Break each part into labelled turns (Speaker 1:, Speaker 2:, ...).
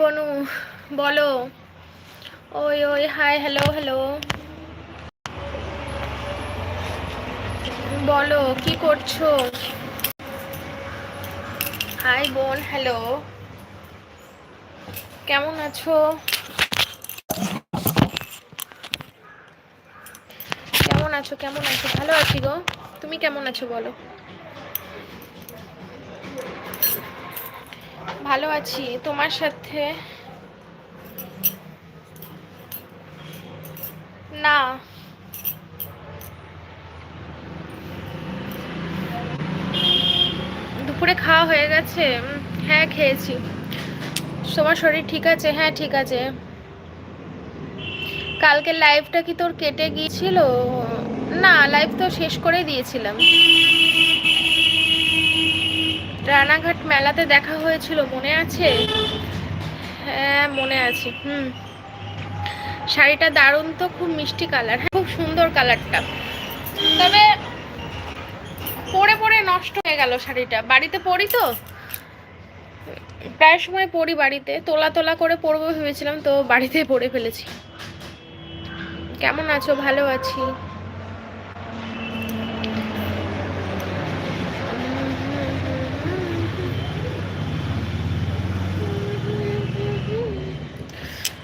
Speaker 1: বনু, বলো। ওই ওই হাই হ্যালো হ্যালো বলো, কি করছ? হাই বোন হ্যালো কেমন আছো? কেমন আছো কেমন আছো? ভালো আছি গো। তুমি কেমন আছো, বলো? ভালো আছি। তোমার সাথে? না। দুপুরে খাওয়া হয়ে গেছে? হ্যাঁ খেয়েছি। তোমার শরীর ঠিক আছে? হ্যাঁ ঠিক আছে। কালকে লাইভটা কি তোর কেটে গিয়েছিল? না লাইভ তো শেষ করে দিয়েছিলাম। রানাঘাট মেলাতে দেখা হয়েছিল, মনে আছে? হ্যাঁ মনে আছে, হুম। শাড়িটা দারুণ তো, খুব মিষ্টি কালার হ্যাঁ খুব সুন্দর কালারটা। তবে পরে পরে নষ্ট হয়ে গেল শাড়িটা। বাড়িতে পরি তো? প্রায় সময় পরি বাড়িতে, তোলা তোলা করে পরবো ভেবেছিলাম, তো বাড়িতে পরে ফেলেছি। কেমন আছো? ভালো আছি।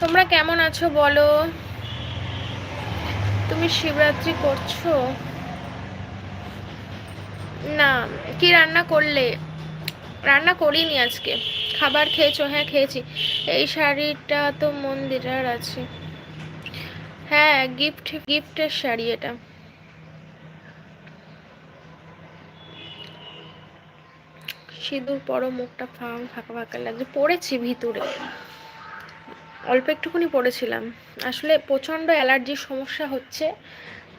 Speaker 1: তোমরা কেমন আছো বলো? তুমি শিবরাত্রি করছ? না, কি রান্না করলে? রান্না করিনি আজকে। খাবার খেয়েছো হ্যাঁ খেয়েছি। এই শাড়িটা তো মন্দিরের আছে। হ্যাঁ গিফট গিফটের শাড়ি এটা। সিঁদুর পরো, মুখটা ফাঁক, ফাঁকা ফাঁকা লাগছে। পড়েছি ভিতরে। অল্প একটুখানি পড়েছিলাম। আসলে প্রচণ্ড অ্যালার্জির সমস্যা হচ্ছে।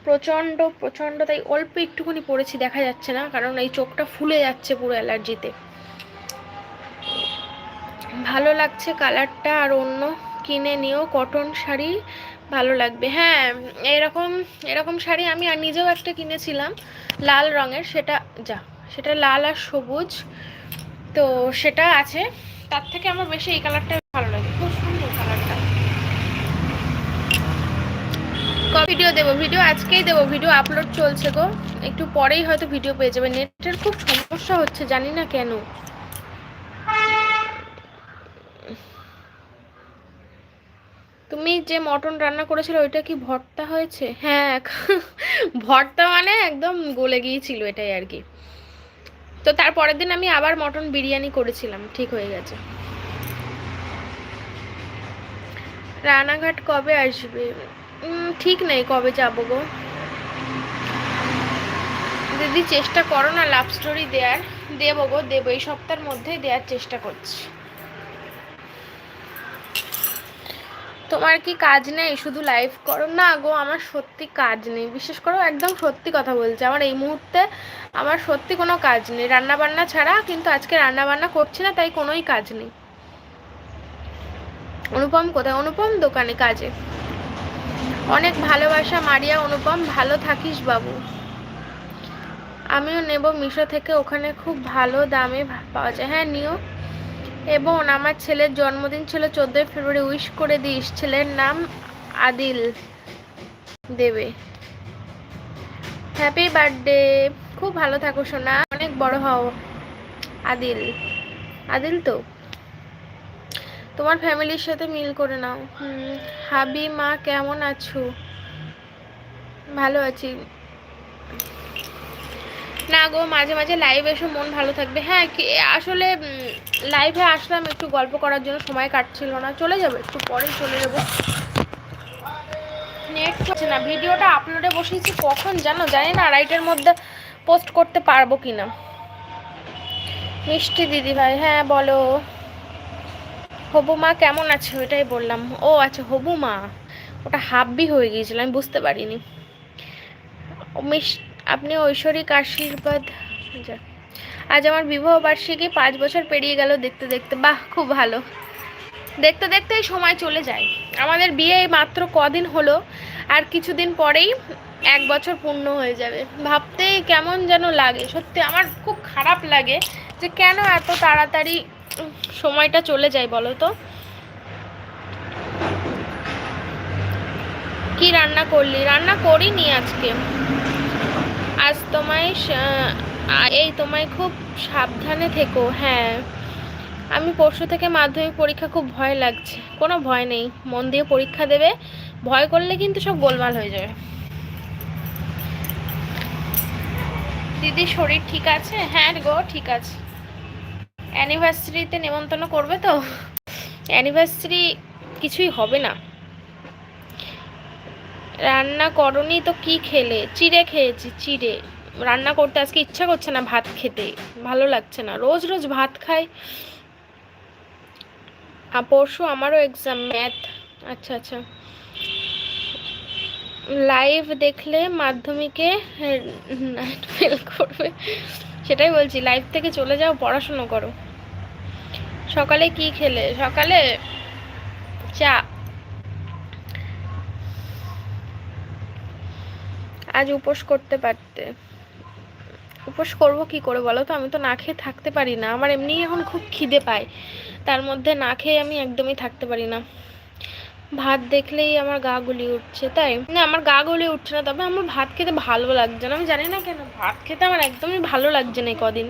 Speaker 1: প্রচণ্ড প্রচণ্ড, তাই অল্প একটুখানি পড়েছি, দেখা যাচ্ছে না, কারণ এই চোখটা ফুলে যাচ্ছে পুরো অ্যালার্জিতে। ভালো লাগছে কালারটা, আর অন্য কিনে নিও কটন শাড়ি, ভালো লাগবে। হ্যাঁ এরকম এরকম শাড়ি আমি আর নিজেও একটা কিনেছিলাম, লাল রঙের, সেটা, যা, সেটা লাল আর সবুজ। তো সেটা আছে, তার থেকে আমার বেশি এই কালারটা ভালো লাগে খুব সুন্দর কালারটা ভিডিও দেবো ভিডিও আজকেই দেবো ভিডিও আপলোড চলছে গো। একটু পরেই হয়তো ভিডিও পেয়ে যাবে। নেটের খুব সমস্যা হচ্ছে, জানি না কেন। তুমি যে মটন রান্না করেছিলে, ওইটা কি ভর্তা হয়েছে? হ্যাঁ ভর্তা মানে একদম গলে গিয়েছিল এটাই আর কি। তো তারপরের দিন আমি আবার মটন বিরিয়ানি করেছিলাম, ঠিক হয়ে গেছে। রানাঘাট কবে আসবে? ঠিক নেই কবে যাব গো। দিদি, চেষ্টা করো না লাভ স্টোরি দেওয়ার দেবো গো, দেবো। এই সপ্তাহের মধ্যেই দেওয়ার চেষ্টা করছি। তোমার কি কাজ নেই? শুধু লাইভ করো। না গো, আমার সত্যি কাজ নেই। বিশেষ করে একদম সত্যি কথা বলছি। আমার এই মুহূর্তে আমার সত্যি কোনো কাজ নেই। রান্না বান্না ছাড়া কিন্তু আজকে রান্না বান্না করছি না, তাই কোনোই কাজ নেই। অনুপম কোথায়? অনুপম দোকানে কাজে। অনেক ভালোবাসা, মারিয়া, অনুপম, ভালো থাকিস বাবু। আমিও নেব মিশো থেকে, ওখানে খুব ভালো দামে পাওয়া যায়। হ্যাঁ নিও। এবং আমার ছেলের জন্মদিন ছিল চোদ্দোই ফেব্রুয়ারি, উইশ করে দিস। ছেলের নাম আদিল দেবে। Happy birthday. খুব ভালো থাকো, সোনা। অনেক বড় হও, আদিল। আদিল তো? তোমার ফ্যামিলির সাথে মিল করে নাও। হাবি মা কেমন আছো? ভালো আছি। না গো মাঝে মাঝে লাইভ এসে মন ভালো থাকবে। হ্যাঁ কি আসলে লাইভে আসলাম একটু গল্প করার জন্য সময় কাটছিল না। চলে যাব একটু পরেই চলে যাব। নেট চলছে না। ভিডিওটা আপলোডে বসিয়েছি কখন জানো? জানি না রাইটের মধ্যে পোস্ট করতে পারব কি না মিষ্টি দিদি ভাই হ্যাঁ বলো। হবু মা, কেমন আছে? ওইটাই বললাম। ও আচ্ছা হবু মা, ওটা হাব্বি হয়ে গিয়েছিল, আমি বুঝতে পারিনি। আপনি ঐশ্বরিক আশীর্বাদ। আজ আমার বিবাহ বার্ষিকী পাঁচ বছর পেরিয়ে গেল দেখতে দেখতে। বাহ, খুব ভালো। দেখতে দেখতেই সময় চলে যায়। আমাদের বিয়ে মাত্র কদিন হলো, আর কিছুদিন পরেই এক বছর পূর্ণ হয়ে যাবে। ভাবতেই কেমন যেন লাগে। সত্যি, আমার খুব খারাপ লাগে যে কেন এত তাড়াতাড়ি সময়টা চলে যায়, বলো তো। কি রান্না করলি? রান্না করিনি আজকে। আজ তোমায় এই তোমায় খুব সাবধানে থেকো হ্যাঁ। আমি পরশু থেকে মাধ্যমিক পরীক্ষা খুব ভয় লাগছে। কোনো ভয় নেই, মন দিয়ে পরীক্ষা দেবে। ভয় করলে কিন্তু সব গোলমাল হয়ে যাবে। দিদি, শরীর ঠিক আছে? হ্যাঁ গো, ঠিক আছে। অ্যানিভার্সারিতে নেমন্তন্ন করবে তো? অ্যানিভার্সারি কিছুই হবে না। রান্না করনি তো কি খেলে? চিড়ে খেয়েছি, চিড়ে। রান্না করতে আজকে ইচ্ছা করছে না ভাত খেতে। ভালো লাগছে না। রোজ রোজ ভাত খাই। আর পরশু আমারও এক্সাম ম্যাথ আচ্ছা আচ্ছা। লাইভ দেখলে মাধ্যমিকে ফেল করবে। সেটাই বলছি লাইভ থেকে চলে যাও, পড়াশুনো করো। সকালে কি খেলে? সকালে চা। আজ উপোস করতে পারতে। উপোস করব কি করে বলো তো? আমি তো না খেয়ে থাকতে পারি না। আমার এমনিই এখন খুব খিদে পায়। তার মধ্যে না খেয়ে আমি একদমই থাকতে পারি না। ভাত দেখলেই আমার গা গুলি উঠছে, তাই? না, আমার গা গুলি উঠছে না, তবে আমার ভাত খেতে ভালো লাগছে না। আমি জানি না কেন, ভাত খেতে আমার একদমই ভালো লাগছে না কদিন।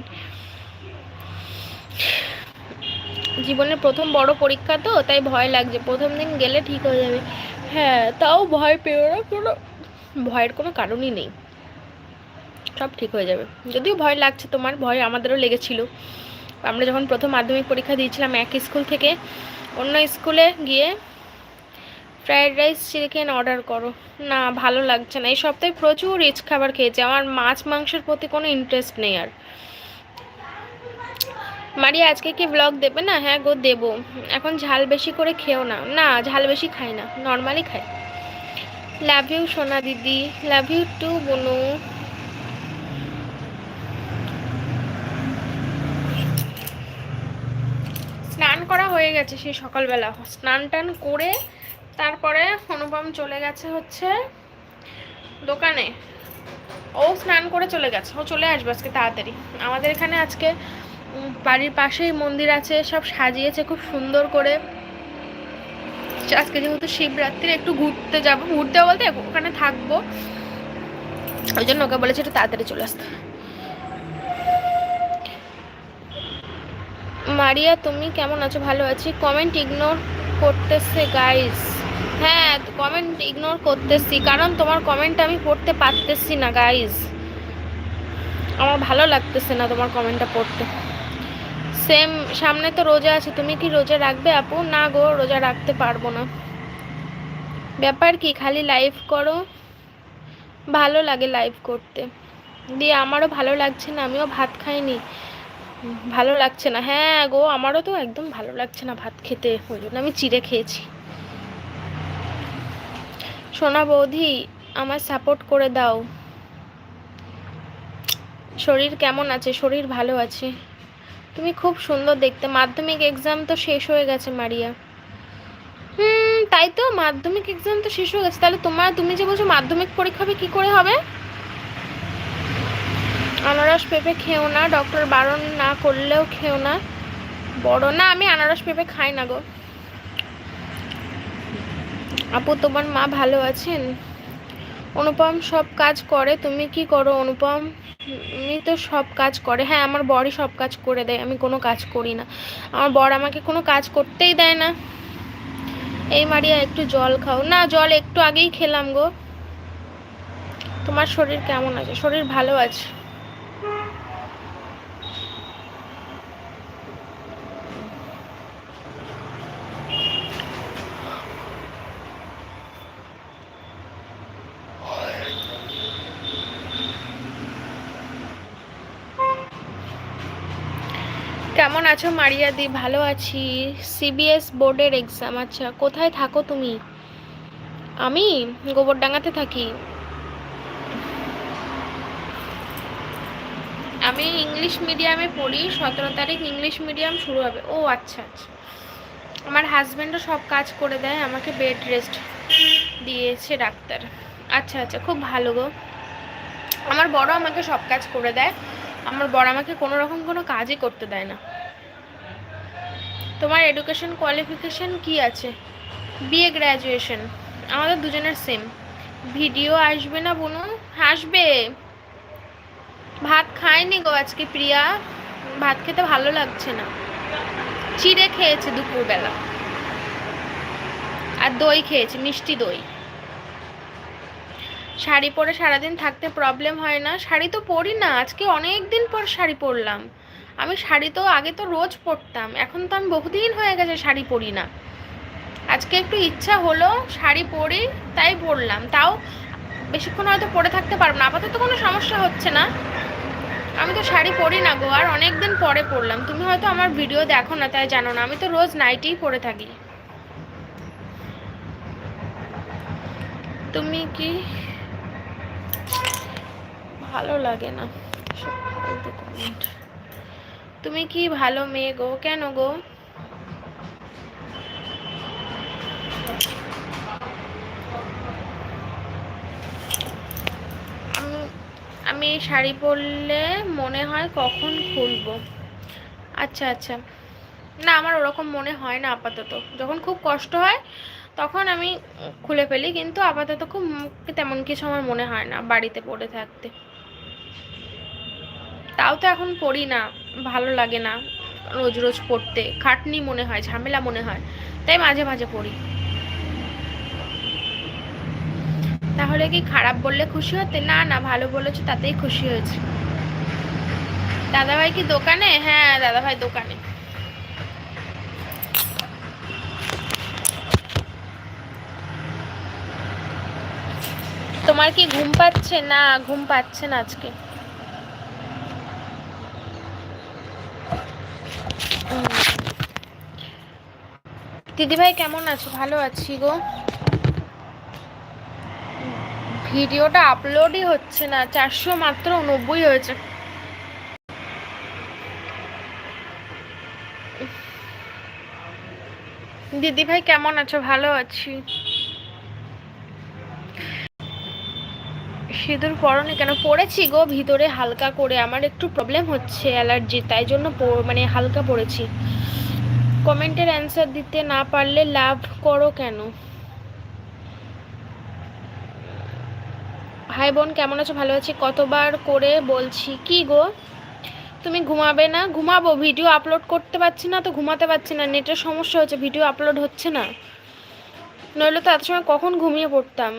Speaker 1: জীবনের প্রথম বড় পরীক্ষা তো, তাই ভয় লাগছে। প্রথম দিন গেলে ঠিক হয়ে যাবে। হ্যাঁ তাও ভয় পেও না, কোনো ভয়ের কোনো কারণই নেই। সব ঠিক হয়ে যাবে। যদিও ভয় লাগছে তোমার, ভয় আমাদেরও লেগেছিল। আমরা যখন প্রথম মাধ্যমিক পরীক্ষা দিয়েছিলাম এক স্কুল থেকে, অন্য স্কুলে গিয়ে ফ্রায়েড রাইস চিকেন অর্ডার করো। না, ভালো লাগছে না। এই সপ্তাহে প্রচুর রিচ খাবার খেয়েছি। আমার মাছ মাংসের প্রতি কোনো ইন্টারেস্ট নেই আর। মারিয়া, আজকে কি ব্লগ দেবে না? হ্যাঁ গো, দেবো। এখন ঝাল বেশি করে খেও না। না, ঝাল বেশি খাই না। নর্মালি খাই। লাভ ইউ সোনা দিদি। লাভ ইউ টু বনু। স্নান করা হয়ে গেছে সেই সকালবেলা। স্নান টান করে তারপরে অনুপম চলে গেছে হচ্ছে দোকানে। ও স্নান করে চলে গেছে। ও চলে আসবে আজকে তাড়াতাড়ি। আমাদের এখানে আজকে বাড়ির পাশেই মন্দির আছে, সব সাজিয়েছে খুব সুন্দর করে। আজকে যেহেতু শিবরাত্রির, একটু ঘুরতে যাব। ঘুরতে বলতে ওখানে থাকব। ওই জন্য ওকে বলেছে একটু তাড়াতাড়ি চলে আসতে। মারিয়া, তুমি কেমন আছো? ভালো আছি। কমেন্ট ইগনোর করতেছে গাইস হ্যাঁ কমেন্ট ইগনোর করতেছি, কারণ তোমার কমেন্ট আমি পড়তে পারতেছি না গাইস আমার ভালো লাগতেছে না তোমার কমেন্টটা পড়তে। সেম, সামনে তো রোজা আছে, তুমি কি রোজা রাখবে আপু? না গো, রোজা রাখতে পারব না। ব্যাপার কি, খালি লাইভ করো, ভালো লাগে লাইভ করতে। দিয়ে আমারও ভালো লাগছে না, আমিও ভাত খাইনি। ভালো লাগছে না। হ্যাঁ গো, আমারও তো একদম ভালো লাগছে না ভাত খেতে, ওই জন্য আমি চিড়ে খেয়েছি। সোনা বৌদি আমার সাপোর্ট করে দাও। শরীর কেমন আছে? শরীর ভালো আছে? তুমি খুব সুন্দর দেখতে। মাধ্যমিক এক্সাম তো শেষ হয়ে গেছে, মারিয়া। হুম, তাই তো, মাধ্যমিক এক্সাম তো শেষ হয়ে গেছে। তাহলে তোমার, তুমি যে বলছো মাধ্যমিক পরীক্ষা কী করে হবে? আনারস পেঁপে খেও না ডক্টর বারণ না করলেও খেও না। বড় না, আমি আনারস পেঁপে খাই না গো। আপু, তোমার মা ভালো আছেন? অনুপম সব কাজ করে, তুমি কি করো অনুপম? আমি তো সব কাজ করে। হ্যাঁ আমার বরই সব কাজ করে দেয়, আমি কোনো কাজ করি না। আমার বর আমাকে কোনো কাজ করতেই দেয় না। এই মারিয়া, একটু জল খাও। না, জল একটু আগেই খেলাম গো। তোমার শরীর কেমন আছে? শরীর ভালো আছে? কেমন আছো মারিয়া দি? ভালো আছি। সিবিএস বোর্ডের এক্সাম আচ্ছা কোথায় থাকো তুমি? আমি গোবরডাঙ্গাতে থাকি। আমি ইংলিশ মিডিয়ামে পড়ি, সতেরো তারিখ ইংলিশ মিডিয়াম শুরু হবে। ও আচ্ছা আচ্ছা। আমার হাজব্যান্ডও সব কাজ করে দেয়, আমাকে বেড রেস্ট দিয়েছে ডাক্তার। আচ্ছা আচ্ছা খুব ভালো গো। আমার বড় আমাকে সব কাজ করে দেয়, আমার বড় আমাকে কোনো রকম কোনো কাজই করতে দেয় না। তোমার এডুকেশন কোয়ালিফিকেশন কি আছে? বিএ গ্র্যাজুয়েশন আমাদের দুজনের সেম ভিডিও আসবে না বোনো? আসবে। ভাত খায়নি গো আজকে প্রিয়া। ভাত খেতে ভালো লাগছে না। চিড়ে খেয়েছে দুপুরবেলা। আর দই খেয়েছে, মিষ্টি দই। শাড়ি পরে সারাদিন থাকতে প্রবলেম হয় না। শাড়ি তো পরি না। আজকে অনেক দিন পর শাড়ি পরলাম। আমি শাড়ি তো আগে তো রোজ পরতাম, এখন তো আমি বহুদিন হয়ে গেছে শাড়ি পরি না। আজকে একটু ইচ্ছা হলো শাড়ি পরি, তাই পরলাম। তাও বেশিক্ষণ হয়তো পরে থাকতে পারব না, আপাতত কোনো সমস্যা হচ্ছে না। আমি তো শাড়ি পরি না গো, আর অনেক দিন পরে পরলাম। তুমি হয়তো আমার ভিডিও দেখো না, তাই জানো না, আমি তো রোজ নাইটেই পরে থাকি। তুমি কি ভালো লাগে না? সব comment। তুমি কি ভালো মেয়ে গো? কেন গো? আমি শাড়ি পরলে মনে হয় কখন খুলবো। আচ্ছা আচ্ছা। না, আমার ওরকম মনে হয় না আপাতত। যখন খুব কষ্ট হয়, তখন আমি খুলে ফেলি, কিন্তু আপাতত খুব তেমন কিছু আমার মনে হয় না বাড়িতে পড়ে থাকতে। তাও তো এখন পড়ি না। ভালো লাগে না রোজ রোজ পড়তে। খাটনি মনে হয়, ঝামেলা মনে হয়। তাই মাঝে মাঝে পড়ি। তাহলে কি খারাপ বললে খুশি হতে? না না, ভালো বলেছ, তাতেই খুশি হয়েছে। দাদাভাই কি দোকানে? হ্যাঁ দাদাভাই দোকানে। তোমার কি ঘুম পাচ্ছে? না, ঘুম পাচ্ছে না আজকে। দিদিভাই, কেমন আছো? ভালো আছি গো। ভিডিওটা আপলোডই হচ্ছে না, চারশো মাত্র নব্বই হয়েছে। দিদিভাই, কেমন আছো? ভালো আছি। সিঁদুর পরনি কেন? পড়েছি গো, ভিতরে হালকা করে। আমার একটু প্রবলেম হচ্ছে, অ্যালার্জি, তাই জন্য মানে হালকা পড়েছি। কমেন্টের অ্যান্সার দিতে না পারলে লাভ করো কেন? ভাই বোন, কেমন আছো? ভালো আছি। কতবার করে বলছি, কি গো? তুমি ঘুমাবে না? ঘুমাবো। ভিডিও আপলোড করতে পারছি না, তো ঘুমাতে পারছি না। নেটের সমস্যা হচ্ছে ভিডিও আপলোড হচ্ছে না। নইলে তো এত সময় কখন ঘুমিয়ে পড়তাম?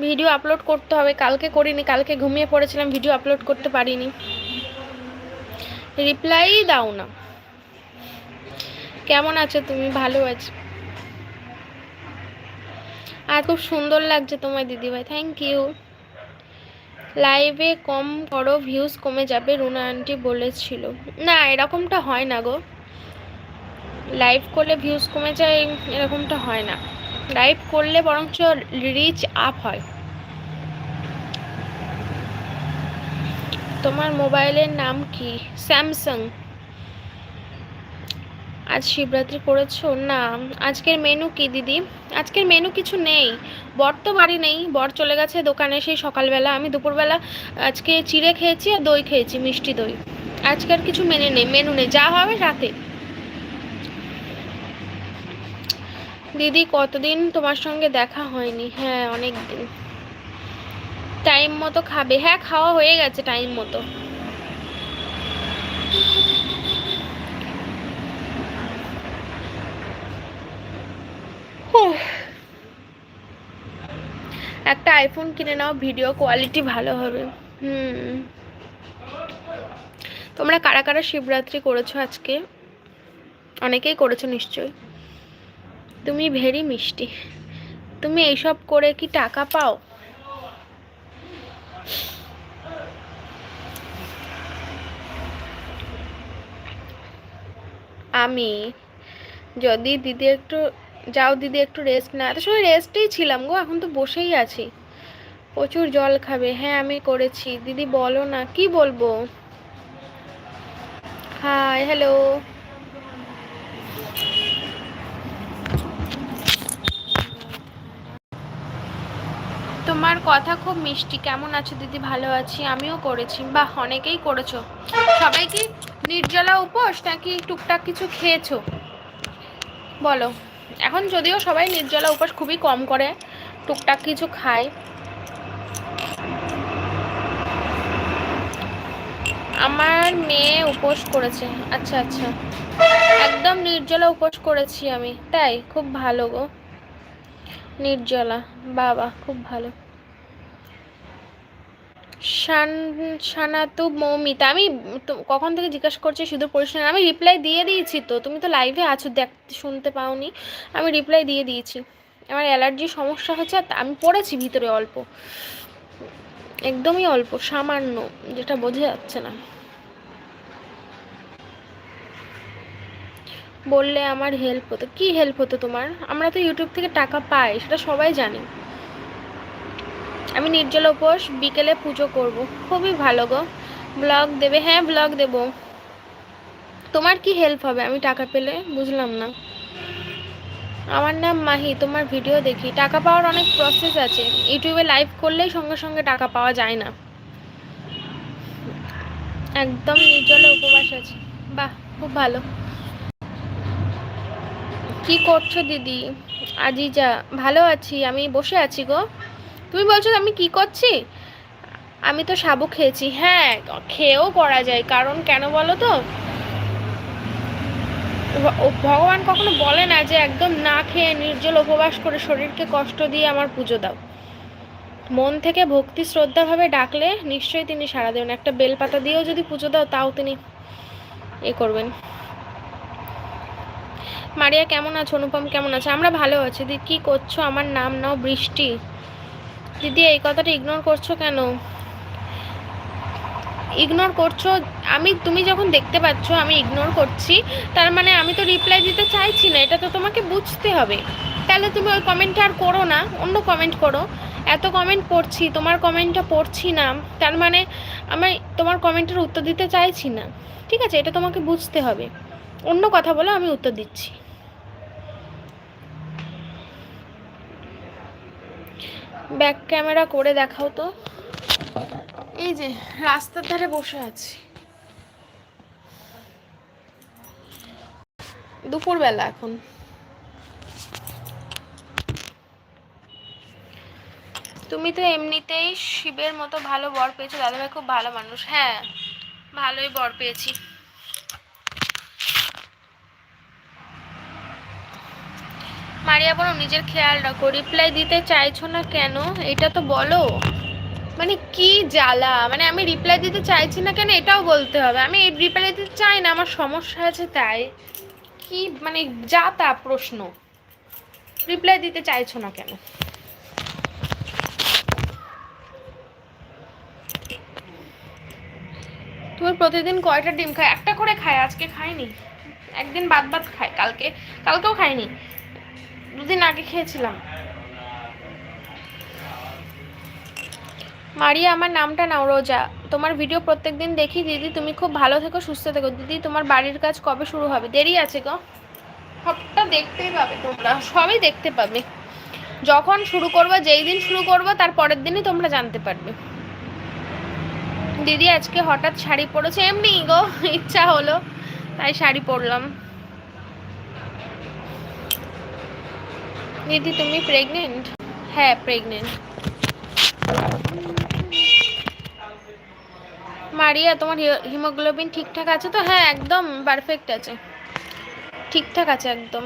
Speaker 1: ভিডিও আপলোড করতে হবে। কালকে করিনি, কালকে ঘুমিয়ে পড়েছিলাম, ভিডিও আপলোড করতে পারিনি। রিপ্লাই দাও না। কেমন আছো তুমি? ভালো আছো? আর খুব সুন্দর লাগছে তোমার দিদিভাই থ্যাংক ইউ লাইভে কম করো ভিউজ কমে যাবে, রুনা আন্টি বলেছিল। না, এরকমটা হয় না গো। লাইভ করলে ভিউজ কমে যায়, এরকমটা হয় না। লাইভ করলে বরঞ্চ রিচ আপ হয়। তোমার মোবাইলের নাম কি? স্যামসাং। আজ শিবরাত্রি করেছ? না। আজকের মেনু কি, দিদি? আজকের মেনু কিছু নেই। বর তো বাড়ি নেই। বর চলে গেছে দোকানে সেই সকালবেলা। আমি দুপুরবেলা আজকে চিড়ে খেয়েছি আর দই খেয়েছি, মিষ্টি দই। আজকের কিছু মেনে নেই। মেনু নেই। যা হবে রাতে। দিদি কতদিন তোমার সঙ্গে দেখা হয়নি? হ্যাঁ অনেক দিন টাইম মতো খাবে। হ্যাঁ খাওয়া হয়ে গেছে টাইম মতো। একটা আইফোন কিনে নাও ভিডিও কোয়ালিটি ভালো হবে। হুম। তোমরা কারা কারা শিবরাত্রি করেছ আজকে? অনেকেই করেছ নিশ্চয়ই। তুমি ভেরি মিষ্টি। তুমি এইসব করে কি টাকা পাও? আমি যদি দিদি একটু, যাও দিদি একটু রেস্ট না এত সময় রেস্টেই ছিলাম গো, এখন তো বসেই আছি। প্রচুর জল খাবে। হ্যাঁ আমি করেছি। দিদি বলো না, কি বলব? হাই হ্যালো তোমার কথা খুব মিষ্টি। কেমন আছো দিদি? ভালো আছি। আমিও করেছি। বাহ, অনেকেই করেছ। সবাই কি নির্জলা উপোস নাকি টুকটাক কিছু খেয়েছো? বলো। এখন যদিও সবাই নির্জলা উপোস খুবই কম করে, টুকটাক কিছু খায়। আমার মেয়ে উপোস করেছে। আচ্ছা আচ্ছা। একদম নির্জলা উপোস করেছি আমি। তাই, খুব ভালো গো। নির্জলা, বাবা, খুব ভালো। শানাতু মৌমিতা, আমি কখন থেকে জিজ্ঞাসা করছি শুধু পরিষ্কার আমি রিপ্লাই দিয়ে দিয়েছি তো, তুমি তো লাইভে আছো, দেখ, শুনতে পাওনি, আমি রিপ্লাই দিয়ে দিয়েছি। আমার অ্যালার্জির সমস্যা হচ্ছে আমি পড়েছি ভিতরে অল্প, একদমই অল্প, সামান্য, যেটা বোঝা যাচ্ছে না। বললে আমার হেল্প হতো, কি হেল্প হতো তোমার? আমরা তো ইউটিউব থেকে টাকা পাই, সেটা সবাই জানি। আমি নির্জল উপোস, বিকেলে পুজো করব। খুবই ভালো গো। ব্লগ দেবে? হ্যাঁ ব্লগ দেব। তোমার কি হেল্প হবে? আমি টাকা পেলে? বুঝলাম না। আমার নাম মাহি, তোমার ভিডিও দেখি। টাকা পাওয়ার অনেক প্রসেস আছে। ইউটিউবে লাইভ করলেই সঙ্গে সঙ্গে টাকা পাওয়া যায় না। একদম নির্জলে উপবাস আছে। বাহ, খুব ভালো। কি করছ দিদি? আজিজা, ভালো আছি? আমি বসে আছি গো। তুমি বলছো আমি কি করছি? আমি তো সাবু খেয়েছি। হ্যাঁ খেয়েও করা যায়। কারণ কেন বলো তো? ভগবান কখনো বলে না যে একদম না খেয়ে নির্জল উপবাস করে শরীরকে কষ্ট দিয়ে আমার পুজো দাও। মন থেকে ভক্তি শ্রদ্ধাভাবে ডাকলে নিশ্চয়ই তিনি সাড়া দেবেন। একটা বেলপাতা দিয়েও যদি পুজো দাও, তাও তিনি এ করবেন। মারিয়া, কেমন আছো? অনুপম, কেমন আছে? আমরা ভালো আছি। দিদি কী করছ? আমার নাম নাও বৃষ্টি। দিদি, এই কথাটা ইগনোর করছ কেন? ইগনোর করছ, আমি, তুমি যখন দেখতে পাচ্ছ আমি ইগনোর করছি, তার মানে আমি তো রিপ্লাই দিতে চাইছি না, এটা তো তোমাকে বুঝতে হবে। তাহলে তুমি ওই কমেন্টটা আর করো না, অন্য কমেন্ট করো। এত কমেন্ট পড়ছি, তোমার কমেন্টটা পড়ছি না, তার মানে আমি তোমার কমেন্টের উত্তর দিতে চাইছি না। ঠিক আছে, এটা তোমাকে বুঝতে হবে। অন্য কথা বলে, আমি উত্তর দিচ্ছি। ব্যাক ক্যামেরা করে দেখাও তো। এই যে, রাস্তার ধারে বসে আছি। দুপুরবেলা এখন। তুমি তো এমনিতেই শিবের মতো ভালো বর পেয়েছ, দাদাভাই খুব ভালো মানুষ। হ্যাঁ ভালোই বর পেয়েছি। মারিয়া বলো নিজের খেয়াল রাখো। রিপ্লাই দিতে চাইছো না কেন? এটা তো বলো। মানে কি জ্বালা? মানে আমি রিপ্লাই দিতে চাইছি না কেন? এটাও বলতে হবে। আমি রিপ্লাই দিতে চাই না, আমার সমস্যা আছে তাই। কি মানে যা তা প্রশ্ন। রিপ্লাই দিতে চাইছো না কেন? তুমি প্রতিদিন কয়টা ডিম খায়? একটা করে খায়, আজকে খাইনি একদিন বাদ বাদ খায়, কালকে কালকেও খাইনি দুদিন আগে খেয়েছিলাম। মারিয়া, আমার নামটা নাও রোজা। তোমার ভিডিও প্রত্যেক দিন দেখি। দিদি, তুমি খুব ভালো থেকো, সুস্থ থেকো। দিদি, তোমার বাড়ির কাজ কবে শুরু হবে? দেরি আছে গো। সবটা দেখতেই পাবে তোমরা। সবই দেখতে পাবে। যখন শুরু করব, যেই দিন শুরু করব, তার পরের দিনই তোমরা জানতে পারবে। দিদি, আজকে হঠাৎ শাড়ি পরেছে। এমনি গো, ইচ্ছা হলো, তাই শাড়ি পরলাম। দিদি, তুমি প্রেগনেন্ট হ্যাঁ প্রেগনেন্ট মারিয়া, তোমার হিমোগ্লোবিন ঠিকঠাক আছে তো? হ্যাঁ একদম পারফেক্ট আছে। ঠিকঠাক আছে একদম।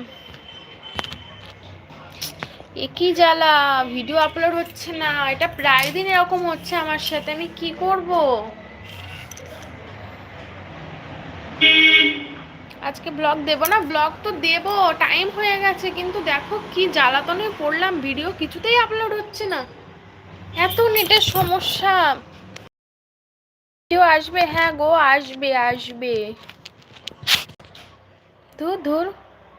Speaker 1: একই জ্বালা ভিডিও আপলোড হচ্ছে না, এটা প্রায় দিন এরকম হচ্ছে আমার সাথে, আমি কি করব? আজকে ব্লগ দেব না ব্লগ তো দেব টাইম হয়ে গেছে, কিন্তু দেখো কি জ্বালাতনে পড়লাম ভিডিও কিছুতেই আপলোড হচ্ছে না। এত নেটের সমস্যা। কেউ আসবে? হ্যাঁ গো, আসবে আসবে। ধুর ধুর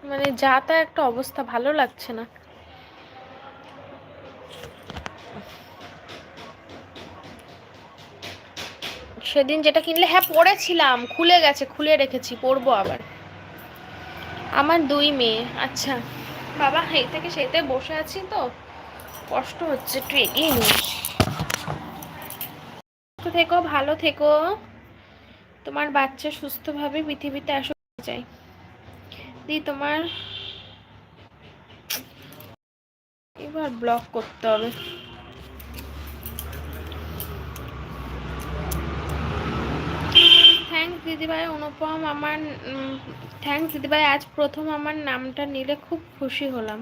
Speaker 1: মানে যা তা একটা অবস্থা, ভালো লাগছে না। সেদিন যেটা কিনলে হ্যাঁ পড়েছিলাম, খুলে গেছে, খুলে রেখেছি, পরবো আবার। আমার দুই মেয়ে আচ্ছা। বাবা, এই থেকে সেইতে বসে আছি তো। কষ্ট হচ্ছে, একটু এগিয়ে থেকো, ভালো থেকো। তোমার বাচ্চা সুস্থভাবে পৃথিবীতে আসো চাই। দি, তোমার এবার ব্লক করতে হবে থ্যাংকস দিদিভাই, অনুপম আমার থ্যাংকস দিদিভাই, আজ প্রথম আমার নামটা নিলে খুব খুশি হলাম।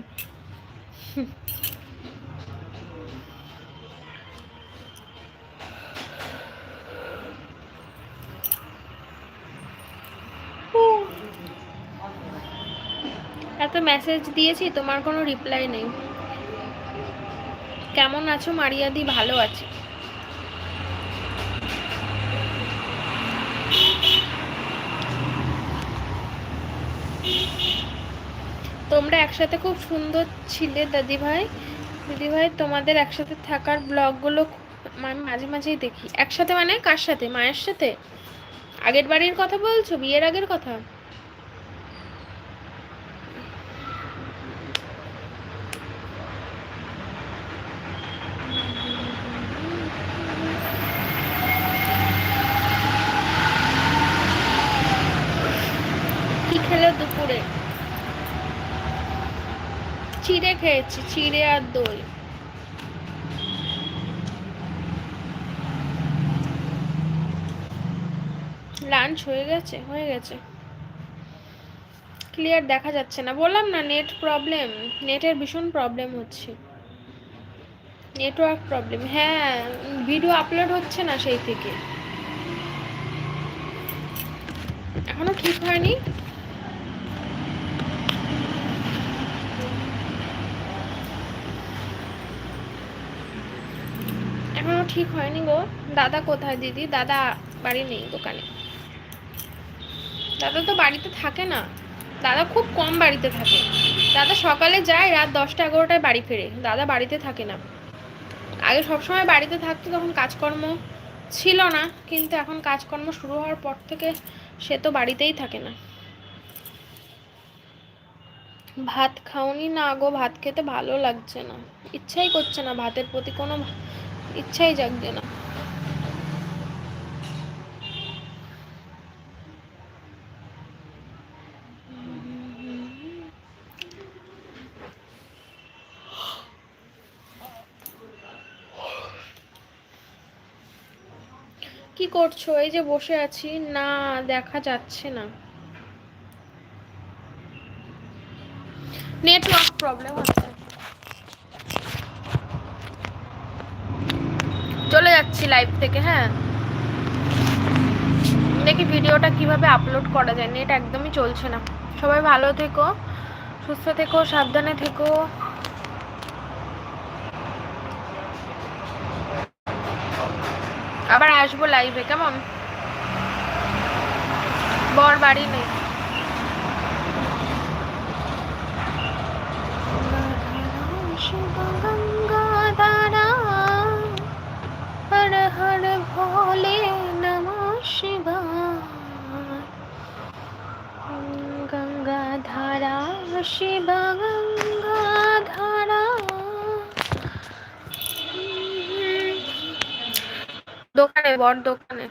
Speaker 1: এত মেসেজ দিয়েছি, তোমার কোনো রিপ্লাই নেই। কেমন আছো মারিয়াদি ভালো আছি। তোমরা একসাথে খুব সুন্দর ছিলে, দাদিভাই। দিদিভাই দিদি ভাই তোমাদের একসাথে থাকার ব্লগগুলো আমি মাঝে মাঝেই দেখি। একসাথে মানে কার সাথে? মায়ের সাথে? আগের বাড়ির কথা বলছো? বিয়ের আগের কথা কি খেলে দুপুরে চিড়ে খেয়েছি, চিড়ে আর দই। লাঞ্চ হয়ে গেছে হয়ে গেছে। ক্লিয়ার দেখা যাচ্ছে না। বললাম না নেট প্রবলেম নেটের ভীষণ প্রবলেম হচ্ছে। নেটওয়ার্ক প্রবলেম হ্যাঁ ভিডিও আপলোড হচ্ছে না সেই থেকে। এখনও ঠিক হয়নি এখনও ঠিক হয়নি গো। দাদা কোথায় দিদি? দাদা বাড়ি নেই দোকানে। দাদা তো বাড়িতে থাকে না। দাদা খুব কম বাড়িতে থাকে। দাদা সকালে যায়, রাত দশটা এগারোটায় বাড়ি ফেরে। দাদা বাড়িতে থাকে না। আগে সবসময় বাড়িতে থাকতো, তখন কাজকর্ম ছিল না। কিন্তু এখন কাজকর্ম শুরু হওয়ার পর থেকে সে তো বাড়িতেই থাকে না। ভাত খাওনি না গো। ভাত খেতে ভালো লাগছে না। ইচ্ছাই করছে না ভাতের প্রতি কোনো ইচ্ছাই জাগছে না। কি করছ? এই যে বসে আছি, না, দেখা যাচ্ছে না। নেটওয়ার্ক প্রবলেম হচ্ছে চলে যাচ্ছি লাইভ থেকে হ্যাঁ। দেখি ভিডিওটা কীভাবে আপলোড করা যায় নেট একদমই চলছে না। সবাই ভালো থেকো, সুস্থ থেকো, সাবধানে থেকো। আবার আসব লাইভে কেমন? বর বাড়ি নেই গঙ্গাধারা হর হর ভোলে নম শিবায় গঙ্গাধারা শিব গঙ্গাধারা দোকানে বর দোকানে।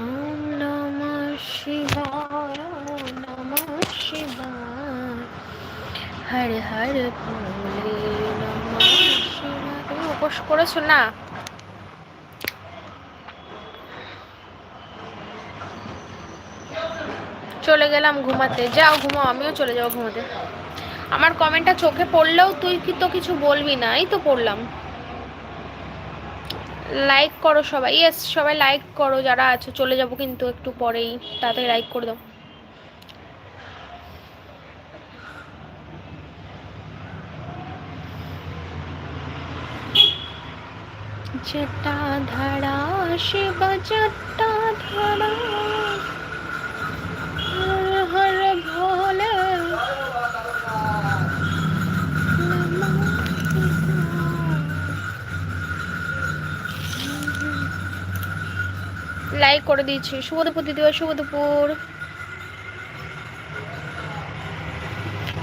Speaker 1: ওম নম শিবায় নম শিবায় হর হর ভোলে নম শিবায়। তুমি উপোস করেছ না? চলে গেলাম ঘুমাতে। যাও, ঘুমাও, আমিও চলে যাব ঘুমাতে। আমার কমেন্টটা চোখে পড়লেও তুই কি তো কিছু বলবি না, এই তো পড়লাম। লাইক করো সবাই ইয়েস সবাই লাইক করো, যারা আছো, চলে যাব কিন্তু একটু পরেই, তাড়াতাড়ি লাইক করে দাও। জটাধারা শিব জটাধারা হর লাইক করে দিয়েছি। শুভ দুপুর দিদিভাই শুভ দুপুর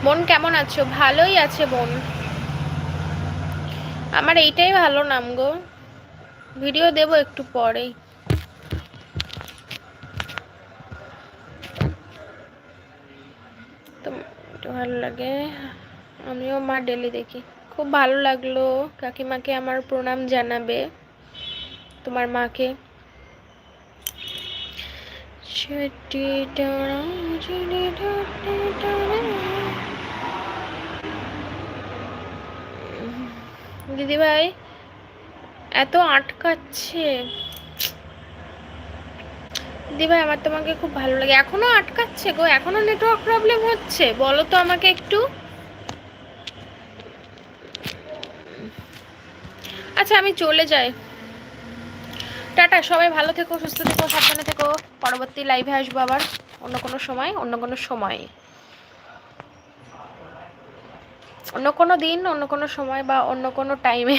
Speaker 1: বোন, কেমন আছো? ভালোই আছে বোন। আমার এইটাই ভালো নাম গো। ভিডিও দেব একটু পরেই। তো ভালো লাগে। আমিও মা ডেলি দেখি। খুব ভালো লাগল কাকিমাকে আমার প্রণাম জানাবে তোমার মাকে। ছুটি ডানা। দিদিভাই, এত আটকাচ্ছে। দিদিভাই, আমার তোমাকে খুব ভালো লাগে। এখনও আটকাচ্ছে গো, এখনও নেটওয়ার্ক প্রবলেম হচ্ছে। বলো তো আমাকে একটু। আচ্ছা আমি চলে যাই। টাটা, সবাই ভালো থেকো, সুস্থ থেকো, সাবধানে থেকো। পরবর্তী লাইভে আসব আবার অন্য কোনো সময়, অন্য কোনো সময়। অন্য কোনো দিন, অন্য কোনো সময় বা অন্য কোনো টাইমে